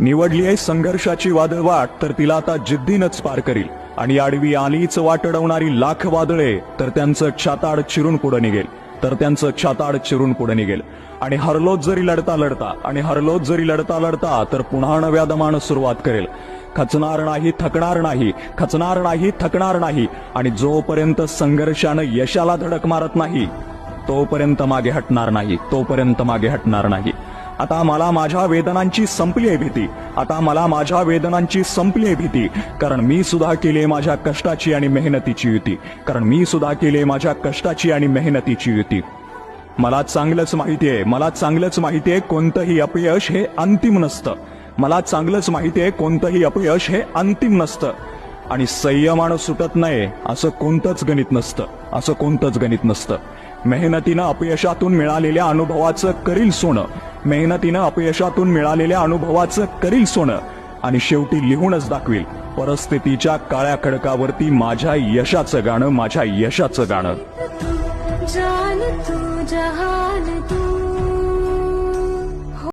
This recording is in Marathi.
निवडली आहे संघर्षाची वादळ वाट तर तिला आता जिद्दीनच पार करील. आणि आडवी आलीच वाट अडवणारी लाख वादळे तर त्यांचं छाताड चिरून पुढे निघेल. तर त्यांचं छाताड चिरून पुढे निघेल. आणि हरलोच जरी लढता लढता आणि हरलोच जरी लढता लढता तर पुन्हा नव्या दमानं सुरुवात करेल. खचणार नाही थकणार नाही खचणार नाही थकणार नाही आणि जोपर्यंत संघर्षानं यशाला धडक मारत नाही तोपर्यंत मागे हटणार नाही तोपर्यंत मागे हटणार नाही. आता मला माझ्या वेदनांची संपली आहे भीती. आता मला माझ्या वेदनांची संपली आहे भीती. कारण मी सुद्धा केले माझ्या कष्टाची आणि मेहनतीची युती. कारण मी सुद्धा केले माझ्या कष्टाची आणि मेहनतीची युती. मला चांगलंच माहिती आहे. मला चांगलंच माहिती आहे कोणतंही अपयश हे अंतिम नसतं. मला चांगलंच माहिती आहे कोणतंही अपयश हे अंतिम नसतं. आणि संयमानं सुटत नाही असं कोणतंच गणित नसतं. असं कोणतंच गणित नसतं. मेहनतीनं अपयशातून मिळालेल्या अनुभवाचं करील सोनं. मेहनतीनं अपयशातून मिळालेल्या अनुभवाचं करील सोनं. आणि शेवटी लिहूनच दाखवील परिस्थितीच्या काळ्या खडकावरती माझ्या यशाचं गाणं माझ्या यशाचं गाणं. जान तू